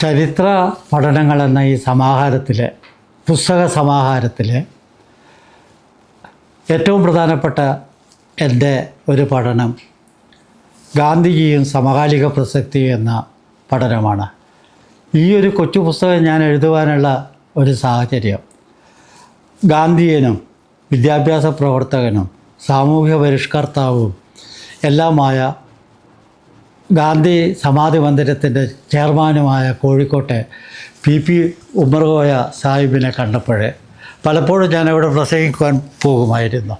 ചരിത്ര പഠനങ്ങൾ എന്ന ഈ സമാഹാരത്തിൽ പുസ്തക സമാഹാരത്തിൽ ഏറ്റവും പ്രധാനപ്പെട്ട എന്റെ ഒരു പഠനം ഗാന്ധിജിയും സമകാലിക പ്രസക്തിയും എന്ന പഠനമാണ്. ഈ ഒരു കൊച്ചു പുസ്തകം ഞാൻ എഴുതുവാനുള്ള ഒരു സാഹചര്യം ഗാന്ധിയനും വിദ്യാഭ്യാസ പ്രവർത്തകനും സാമൂഹ്യ പരിഷ്കർത്താവും എല്ലാമായ ഗാന്ധി സമാധി മന്ദിരത്തിന്റെ ചെയർമാനുമായ കോഴിക്കോട്ടെ പി പി ഉമർകോയ സാഹിബിനെ കണ്ടപ്പോഴേ പലപ്പോഴും ഞാൻ അവിടെ പ്രസംഗിക്കുവാൻ പോകുമായിരുന്നു.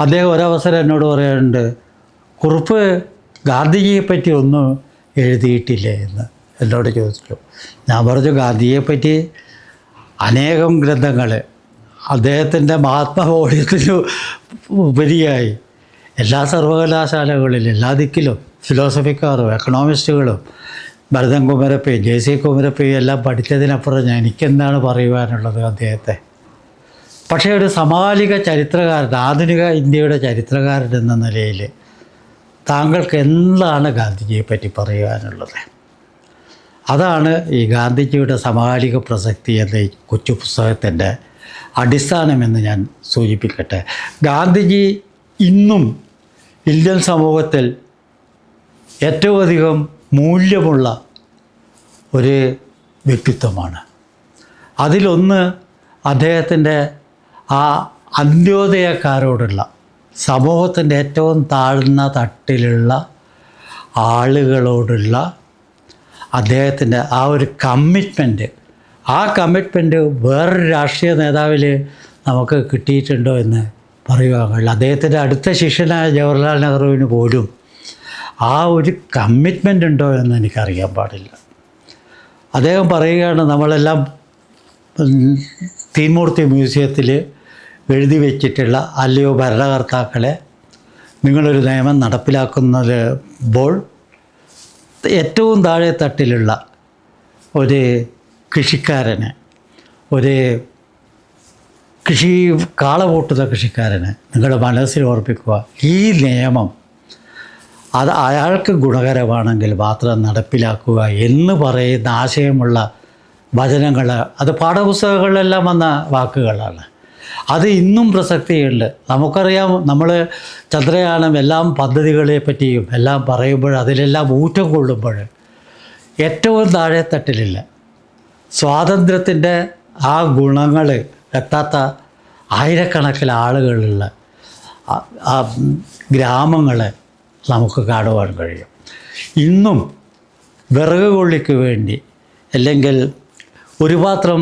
അദ്ദേഹം ഒരവസരം എന്നോട് പറയാറുണ്ട് കുറിപ്പ് ഗാന്ധിജിയെ പറ്റി ഒന്നും എഴുതിയിട്ടില്ലേ എന്ന്? എന്നോട് ചോദിച്ചു. ഞാൻ പറഞ്ഞു ഗാന്ധിയെ പറ്റി അനേകം ഗ്രന്ഥങ്ങൾ അദ്ദേഹത്തിന്റെ മഹാത്മബോധ്യത്തിന് ഉപരിയായി. എല്ലാ സർവകലാശാലകളിലും എല്ലാ ദിക്കിലും ഫിലോസഫിക്കാരും എക്കണോമിസ്റ്റുകളും ഭരതൻ കുമരപ്പയും ജെ സി കുമരപ്പയും എല്ലാം പഠിച്ചതിനപ്പുറം ഞാൻ എനിക്കെന്താണ് പറയുവാനുള്ളത് അദ്ദേഹത്തെ? പക്ഷേ ഒരു സമകാലിക ചരിത്രകാരൻ ആധുനിക ഇന്ത്യയുടെ ചരിത്രകാരൻ എന്ന നിലയിൽ താങ്കൾക്ക് എന്താണ് ഗാന്ധിജിയെ പറ്റി പറയുവാനുള്ളത്? അതാണ് ഈ ഗാന്ധിജിയുടെ സമകാലിക പ്രസക്തി എന്ന ഈ കൊച്ചു പുസ്തകത്തിന്റെ അടിസ്ഥാനമെന്ന് ഞാൻ സൂചിപ്പിക്കട്ടെ. ഗാന്ധിജി ഇന്നും ഇന്ത്യൻ സമൂഹത്തിൽ ഏറ്റവും അധികം മൂല്യമുള്ള ഒരു വ്യക്തിത്വമാണ്. അതിലൊന്ന് അദ്ദേഹത്തിന്റെ ആ അന്ത്യോദയക്കാരോടുള്ള സമൂഹത്തിന്റെ ഏറ്റവും താഴ്ന്ന തട്ടിലുള്ള ആളുകളോടുള്ള അദ്ദേഹത്തിന്റെ ആ ഒരു കമ്മിറ്റ്മെന്റ്. ആ കമ്മിറ്റ്മെന്റ് വേറൊരു രാഷ്ട്രീയ നേതാവിൽ നമുക്ക് കിട്ടിയിട്ടുണ്ടോ എന്ന് പറയുവാൻ കഴിയില്ല. അദ്ദേഹത്തിന്റെ അടുത്ത ശിഷ്യനായ ജവഹർലാൽ നെഹ്റുവിന് പോലും ആ ഒരു കമ്മിറ്റ്മെന്റ് ഉണ്ടോ എന്ന് എനിക്കറിയാൻ പാടില്ല. അദ്ദേഹം പറയുകയാണ് നമ്മളെല്ലാം തീൻമൂർത്തി മ്യൂസിയത്തിൽ എഴുതി വെച്ചിട്ടുള്ള അല്ലയോ ഭരണകർത്താക്കളെ നിങ്ങളൊരു നിയമം നടപ്പിലാക്കുന്നത് ബോൾ ഏറ്റവും താഴെ തട്ടിലുള്ള ഒരു കൃഷിക്കാരന് ഒരു കൃഷി കാള കൂട്ടുന്ന കൃഷിക്കാരന് നിങ്ങളുടെ മനസ്സിൽ ഓർപ്പിക്കുക ഈ നിയമം അത് അയാൾക്ക് ഗുണകരമാണെങ്കിൽ മാത്രം നടപ്പിലാക്കുക എന്ന് പറയുന്ന ആശയമുള്ള വചനങ്ങൾ അത് പാഠപുസ്തകങ്ങളിലെല്ലാം വന്ന വാക്കുകളാണ്. അത് ഇന്നും പ്രസക്തിയുണ്ട്. നമുക്കറിയാം നമ്മൾ ചന്ദ്രയാനം എല്ലാം പദ്ധതികളെ പറ്റിയും എല്ലാം പറയുമ്പോൾ അതിലെല്ലാം ഊറ്റം കൊള്ളുമ്പോൾ ഏറ്റവും താഴെ തട്ടിലില്ല സ്വാതന്ത്ര്യത്തിന്റെ ആ ഗുണങ്ങൾ എത്താത്ത ആയിരക്കണക്കിന് ആളുകളുള്ള ഗ്രാമങ്ങൾ നമുക്ക് കാണുവാൻ കഴിയും. ഇന്നും വിറക് കൊള്ളിക്ക് വേണ്ടി അല്ലെങ്കിൽ ഒരു പാത്രം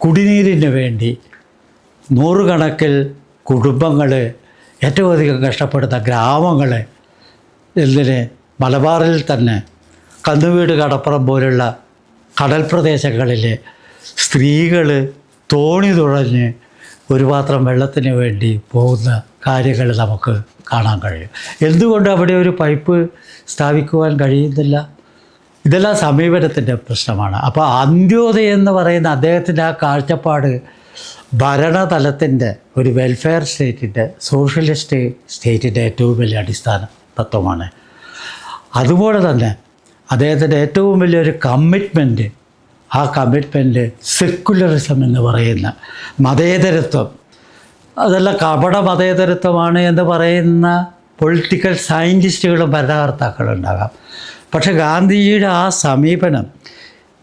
കുടിനീരിന് വേണ്ടി നൂറുകണക്കിൽ കുടുംബങ്ങൾ ഏറ്റവും അധികം കഷ്ടപ്പെടുന്ന ഗ്രാമങ്ങൾ എന്തിന് മലബാറിൽ തന്നെ കന്നുവീട് കടപ്പുറം പോലുള്ള കടൽ പ്രദേശങ്ങളിൽ സ്ത്രീകൾ തോണി തുഴഞ്ഞ് ഒരു പാത്രം വെള്ളത്തിന് വേണ്ടി പോകുന്ന കാര്യങ്ങൾ നമുക്ക് കാണാൻ കഴിയും. എന്തുകൊണ്ട് അവിടെ ഒരു പൈപ്പ് സ്ഥാപിക്കുവാൻ കഴിയുന്നില്ല? ഇതെല്ലാം സമീപനത്തിന്റെ പ്രശ്നമാണ്. അപ്പോൾ അന്ത്യോദയ എന്ന് പറയുന്ന അദ്ദേഹത്തിന്റെ ആ കാഴ്ചപ്പാട് ഭരണതലത്തിന്റെ ഒരു വെൽഫെയർ സ്റ്റേറ്റിന്റെ സോഷ്യലിസ്റ്റ് സ്റ്റേറ്റിന്റെ ഏറ്റവും വലിയ അടിസ്ഥാന തത്വമാണ്. അതുപോലെ തന്നെ അദ്ദേഹത്തിന്റെ ഏറ്റവും വലിയൊരു കമ്മിറ്റ്മെന്റ് ആ കമ്മിറ്റ്മെന്റ് സെക്കുലറിസം എന്ന് പറയുന്ന മതേതരത്വം അതെല്ലാം കപട മതേതരത്വമാണ് എന്ന് പറയുന്ന പൊളിറ്റിക്കൽ സയന്റിസ്റ്റുകളും ഭരണകർത്താക്കളും ഉണ്ടാകാം പക്ഷേ ഗാന്ധിജിയുടെ ആ സമീപനം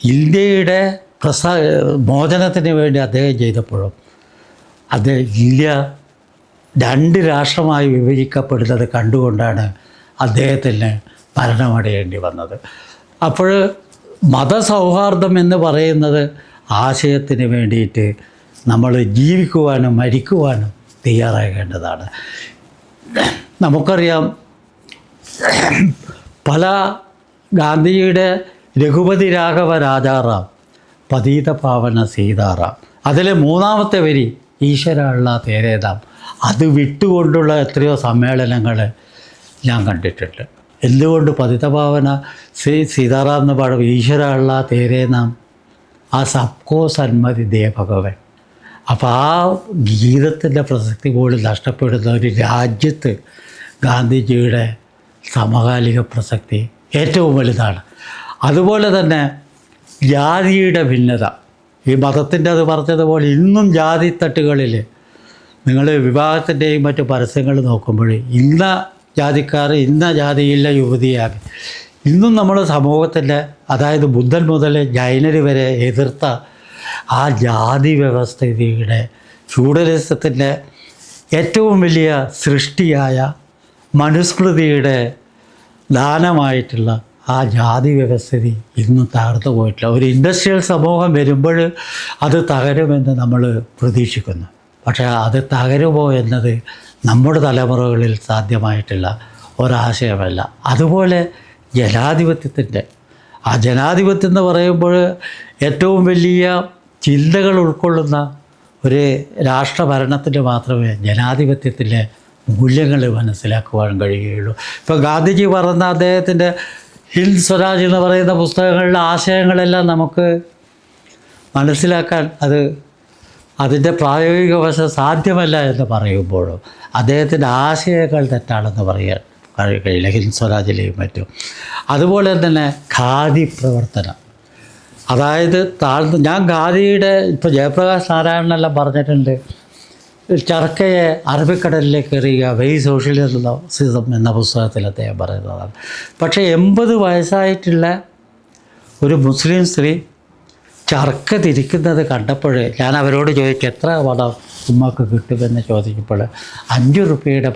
ഇന്ത്യയുടെ പ്രസ മോചനത്തിന് വേണ്ടി അദ്ദേഹം ചെയ്തപ്പോഴും അത് ഇന്ത്യ രണ്ട് രാഷ്ട്രമായി വിഭജിക്കപ്പെടുന്നത് കണ്ടുകൊണ്ടാണ് അദ്ദേഹത്തിന് മരണമടയേണ്ടി വന്നത്. അപ്പോൾ മതസൗഹാർദ്ദം എന്ന് പറയുന്നത് ആശയത്തിന് വേണ്ടിയിട്ട് നമ്മൾ ജീവിക്കുവാനും മരിക്കുവാനും തയ്യാറാകേണ്ടതാണ്. നമുക്കറിയാം പല ഗാന്ധിജിയുടെ രഘുപതി രാഘവ രാജാറാം പതീത പാവന സീതാറാം അതിലെ മൂന്നാമത്തെ വരി ഈശ്വരള്ള തേരേതാം അത് വിട്ടുകൊണ്ടുള്ള എത്രയോ സമ്മേളനങ്ങൾ ഞാൻ കണ്ടിട്ടുണ്ട്. എന്തുകൊണ്ട് പതിതഭാവന ശ്രീ സീതാറാം എന്ന് പാടും ഈശ്വരള്ള തേരേ നാം ആ സബ്കോ സന്മതി ദേ അപ്പോൾ ആ ഗീതത്തിന്റെ പ്രസക്തി പോലും നഷ്ടപ്പെടുന്ന ഒരു രാജ്യത്ത് ഗാന്ധിജിയുടെ സമകാലിക പ്രസക്തി ഏറ്റവും വലുതാണ്. അതുപോലെ തന്നെ ജാതിയുടെ ഭിന്നത. ഈ മതത്തിന്റെ അത് പറഞ്ഞതുപോലെ ഇന്നും ജാതി തട്ടുകളിൽ നിങ്ങൾ വിവാഹത്തിന്റെയും മറ്റു പരസ്യങ്ങൾ നോക്കുമ്പോൾ ഇന്ന ജാതിക്കാർ ഇന്ന ജാതിയിലെ യുവതിയാകെ ഇന്നും നമ്മുടെ സമൂഹത്തിന്റെ അതായത് ബുദ്ധൻ മുതൽ ജൈനർ വരെ എതിർത്ത ആ ജാതി വ്യവസ്ഥിതിയുടെ ഫ്യൂഡലിസത്തിന്റെ ഏറ്റവും വലിയ സൃഷ്ടിയായ മനുസ്മൃതിയുടെ ദാനമായിട്ടുള്ള ആ ജാതി വ്യവസ്ഥിതി ഇന്നും തകർന്നു പോയിട്ടില്ല. ഒരു ഇൻഡസ്ട്രിയൽ സമൂഹം വരുമ്പോൾ അത് തകരുമെന്ന് നമ്മൾ പ്രതീക്ഷിക്കുന്നു. പക്ഷേ അത് തകരുമോ എന്നത് നമ്മുടെ തലമുറകളിൽ സാധ്യമായിട്ടുള്ള ഒരാശയമല്ല. അതുപോലെ ജനാധിപത്യത്തിന്റെ ആ ജനാധിപത്യം എന്ന് പറയുമ്പോൾ ഏറ്റവും വലിയ ചിന്തകൾ ഉൾക്കൊള്ളുന്ന ഒരു രാഷ്ട്രഭരണത്തിന്റെ മാത്രമേ ജനാധിപത്യത്തിലെ മൂല്യങ്ങൾ മനസ്സിലാക്കുവാൻ കഴിയുകയുള്ളൂ. ഇപ്പോൾ ഗാന്ധിജി പറഞ്ഞ അദ്ദേഹത്തിന്റെ ഹിന്ദ് സ്വരാജ് എന്ന് പറയുന്ന പുസ്തകങ്ങളിലെ ആശയങ്ങളെല്ലാം നമുക്ക് മനസ്സിലാക്കാൻ അത് അതിന്റെ പ്രായോഗിക വശം സാധ്യമല്ല എന്ന് പറയുമ്പോഴും അദ്ദേഹത്തിന്റെ ആശയങ്ങൾ തെറ്റാണെന്ന് പറയാൻ കഴി- കഴിയില്ല. ഹിന്ദ് സ്വരാജിലെയും മറ്റും. അതുപോലെ തന്നെ ഖാദി പ്രവർത്തനം. അതായത് താഴ്ന്ന ഞാൻ ഖാദിയുടെ ഇപ്പോൾ ജയപ്രകാശ് നാരായണനെല്ലാം പറഞ്ഞിട്ടുണ്ട് ചർക്കയെ അറബിക്കടലിലേക്ക് എറിയുക വെയ് സോഷ്യലിസം എന്ന പുസ്തകത്തിൽ അദ്ദേഹം പറയുന്നതാണ്. പക്ഷേ എൺപത് വയസ്സായിട്ടുള്ള ഒരു മുസ്ലിം സ്ത്രീ ചർക്ക തിരിക്കുന്നത് കണ്ടപ്പോൾ ഞാൻ അവരോട് ചോദിച്ചു എത്ര വടം ഉമ്മക്ക് കിട്ടുമെന്ന് ചോദിച്ചപ്പോൾ അഞ്ച് റുപ്യയുടെ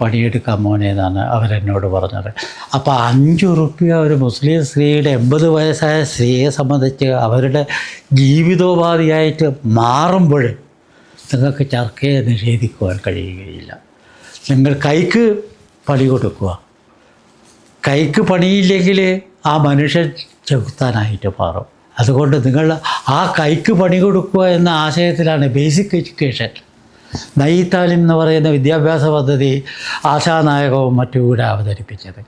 മോനെ എന്നാണ് അവരെന്നോട് പറഞ്ഞത്. അപ്പോൾ അഞ്ച് റുപ്യ ഒരു മുസ്ലിം സ്ത്രീയുടെ എൺപത് വയസ്സായ സ്ത്രീയെ സംബന്ധിച്ച് അവരുടെ ജീവിതോപാധിയായിട്ട് മാറുമ്പോൾ നിങ്ങൾക്ക് ചർക്കയെ നിഷേധിക്കുവാൻ കഴിയുകയില്ല. നിങ്ങൾ കൈക്ക് പണി കൊടുക്കുക. കൈക്ക് പണിയില്ലെങ്കിൽ ആ മനുഷ്യൻ ചെകുത്താനായിട്ട് മാറും. അതുകൊണ്ട് നിങ്ങൾ ആ കൈക്ക് പണി കൊടുക്കുക എന്ന ആശയത്തിലാണ് ബേസിക് എഡ്യൂക്കേഷൻ നൈത്താലിം എന്ന് പറയുന്ന വിദ്യാഭ്യാസ പദ്ധതി ആശാനായകവും മറ്റും കൂടെ അവതരിപ്പിച്ചത്.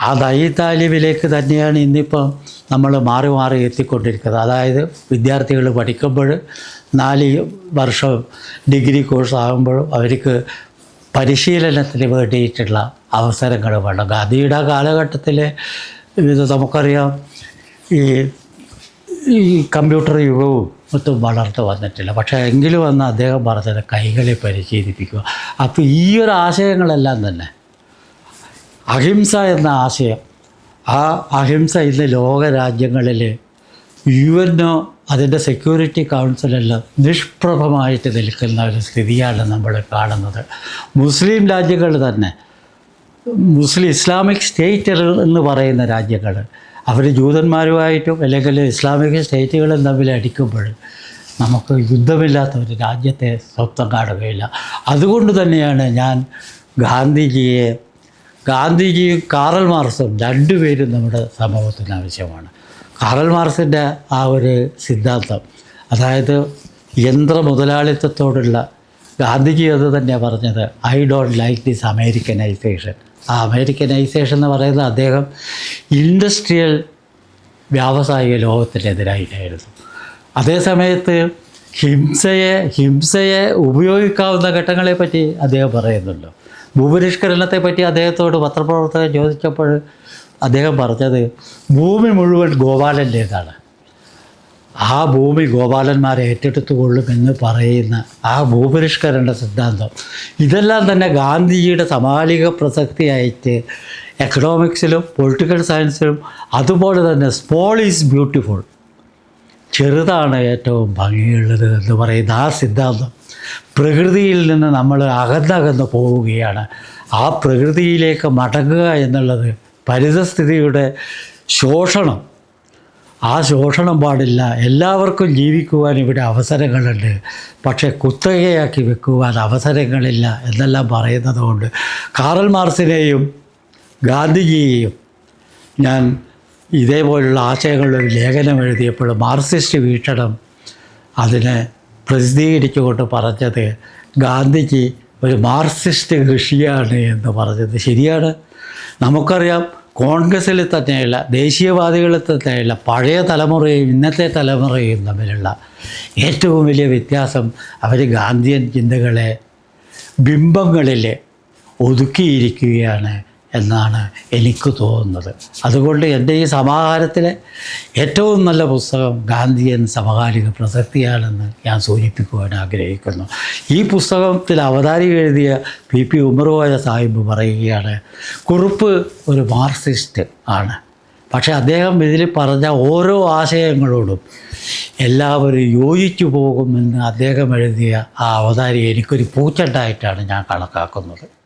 ആ നൈത്താലിമിലേക്ക് തന്നെയാണ് ഇന്നിപ്പോൾ നമ്മൾ മാറി മാറി എത്തിക്കൊണ്ടിരിക്കുന്നത്. അതായത് വിദ്യാർത്ഥികൾ പഠിക്കുമ്പോൾ നാല് വർഷം ഡിഗ്രി കോഴ്സ് ആകുമ്പോഴും അവർക്ക് പരിശീലനത്തിന് വേണ്ടിയിട്ടുള്ള അവസരങ്ങൾ വേണം ഗാന്ധിയുടെ കാലഘട്ടത്തിൽ ഇത് നമുക്കറിയാം. ഈ ഈ കമ്പ്യൂട്ടർ യുഗവും ഒട്ടും വളർന്നു വന്നിട്ടില്ല. പക്ഷേ എങ്കിലും വന്ന് അദ്ദേഹം പറഞ്ഞത് കൈകളെ പരിശീലിപ്പിക്കുക. അപ്പോൾ ഈ ഒരു ആശയങ്ങളെല്ലാം തന്നെ അഹിംസ എന്ന ആശയം ആ അഹിംസ ഇന്ന് ലോക രാജ്യങ്ങളിൽ യു എന്നോ അതിന്റെ സെക്യൂരിറ്റി കൗൺസിലെല്ലാം നിഷ്പ്രഭമായിട്ട് നിൽക്കുന്ന ഒരു സ്ഥിതിയാണ് നമ്മൾ കാണുന്നത്. മുസ്ലിം രാജ്യങ്ങൾ തന്നെ മുസ്ലിം ഇസ്ലാമിക് സ്റ്റേറ്റ് എന്ന് പറയുന്ന രാജ്യങ്ങൾ അവർ ജൂതന്മാരുമായിട്ടും അല്ലെങ്കിൽ ഇസ്ലാമിക സ്റ്റേറ്റുകളും തമ്മിൽ അടിക്കുമ്പോൾ നമുക്ക് യുദ്ധമില്ലാത്ത ഒരു രാജ്യത്തെ സ്വപ്നം കാണുകയില്ല. അതുകൊണ്ട് തന്നെയാണ് ഞാൻ ഗാന്ധിജിയെ ഗാന്ധിജിയും കാറൽ മാർസും രണ്ടുപേരും നമ്മുടെ സമൂഹത്തിന് ആവശ്യമാണ്. കാറൽ മാർസിന്റെ ആ ഒരു സിദ്ധാന്തം അതായത് യന്ത്ര മുതലാളിത്തത്തോടുള്ള ഗാന്ധിജി അത് തന്നെയാണ് പറഞ്ഞത് I don't like this Americanization ആ അമേരിക്കനൈസേഷൻ എന്ന് പറയുന്നത് അദ്ദേഹം ഇൻഡസ്ട്രിയൽ വ്യാവസായിക ലോകത്തിനെതിരായിട്ടായിരുന്നു അതേസമയത്ത് ഹിംസയെ ഹിംസയെ ഉപയോഗിക്കാവുന്ന ഘട്ടങ്ങളെ പറ്റി അദ്ദേഹം പറയുന്നുണ്ട്. ഭൂപരിഷ്കരണത്തെ പറ്റി അദ്ദേഹത്തോട് പത്രപ്രവർത്തകർ ചോദിച്ചപ്പോൾ അദ്ദേഹം പറഞ്ഞത് ഭൂമി മുഴുവൻ ഗോപാലന്റേതാണ് ആ ഭൂമി ഗോപാലന്മാരെ ഏറ്റെടുത്തുകൊള്ളുമെന്ന് പറയുന്ന ആ ഭൂപരിഷ്കരണ സിദ്ധാന്തം. ഇതെല്ലാം തന്നെ ഗാന്ധിജിയുടെ സമാലിക പ്രസക്തിയായിട്ട് എക്കണോമിക്സിലും പൊളിറ്റിക്കൽ സയൻസിലും അതുപോലെ തന്നെ സ്മോൾ ഈസ് ബ്യൂട്ടിഫുൾ ചെറുതാണ് ഏറ്റവും ഭംഗിയുള്ളത് എന്ന് പറയുന്ന ആ സിദ്ധാന്തം. പ്രകൃതിയിൽ നിന്ന് നമ്മൾ അകന്നകന്ന് പോവുകയാണ്. ആ പ്രകൃതിയിലേക്ക് മടങ്ങുക എന്നുള്ളത് പരിതസ്ഥിതിയുടെ ശോഷണം. ആ ശോഷണം പാടില്ല. എല്ലാവർക്കും ജീവിക്കുവാൻ ഇവിടെ അവസരങ്ങളുണ്ട്. പക്ഷേ കുത്തകയാക്കി വെക്കുവാൻ അവസരങ്ങളില്ല എന്നെല്ലാം പറയുന്നത് കൊണ്ട് കാറൽ മാർസിനെയും ഗാന്ധിജിയെയും ഞാൻ ഇതേപോലുള്ള ആശയങ്ങളൊരു ലേഖനം എഴുതിയപ്പോൾ മാർക്സിസ്റ്റ് വീക്ഷണം അതിനെ പ്രസിദ്ധീകരിച്ചുകൊണ്ട് പറഞ്ഞത് ഗാന്ധിജി ഒരു മാർക്സിസ്റ്റ് കൃഷിയാണ് എന്ന് പറഞ്ഞത്. ശരിയാണ്? നമുക്കറിയാം കോൺഗ്രസ്സിൽ തന്നെയുള്ള ദേശീയവാദികളിൽ തന്നെയുള്ള പഴയ തലമുറയും ഇന്നത്തെ തലമുറയും തമ്മിലുള്ള ഏറ്റവും വലിയ വ്യത്യാസം അവർ ഗാന്ധിയൻ ചിന്തകളെ ബിംബങ്ങളിൽ ഒതുക്കിയിരിക്കുകയാണ്. എന്നാണ് എനിക്ക് തോന്നുന്നത്. അതുകൊണ്ട് എന്റെ ഈ സമാഹാരത്തിലെ ഏറ്റവും നല്ല പുസ്തകം ഗാന്ധിയൻ സമകാലിക പ്രസക്തിയാണെന്ന് ഞാൻ സൂചിപ്പിക്കുവാൻ ആഗ്രഹിക്കുന്നു. ഈ പുസ്തകത്തിൽ അവതാരിക എഴുതിയ പി. പി. ഉമർവോയ സാഹിബ് പറയുകയാണ് കുറുപ്പ് ഒരു മാർക്സിസ്റ്റ് ആണ്. പക്ഷേ അദ്ദേഹം ഇതിൽ പറഞ്ഞ ഓരോ ആശയങ്ങളോടും എല്ലാവരും യോജിച്ചു പോകുമെന്ന് അദ്ദേഹം എഴുതിയ ആ അവതാരി എനിക്കൊരു പൂച്ചണ്ടായിട്ടാണ് ഞാൻ കണക്കാക്കുന്നത്.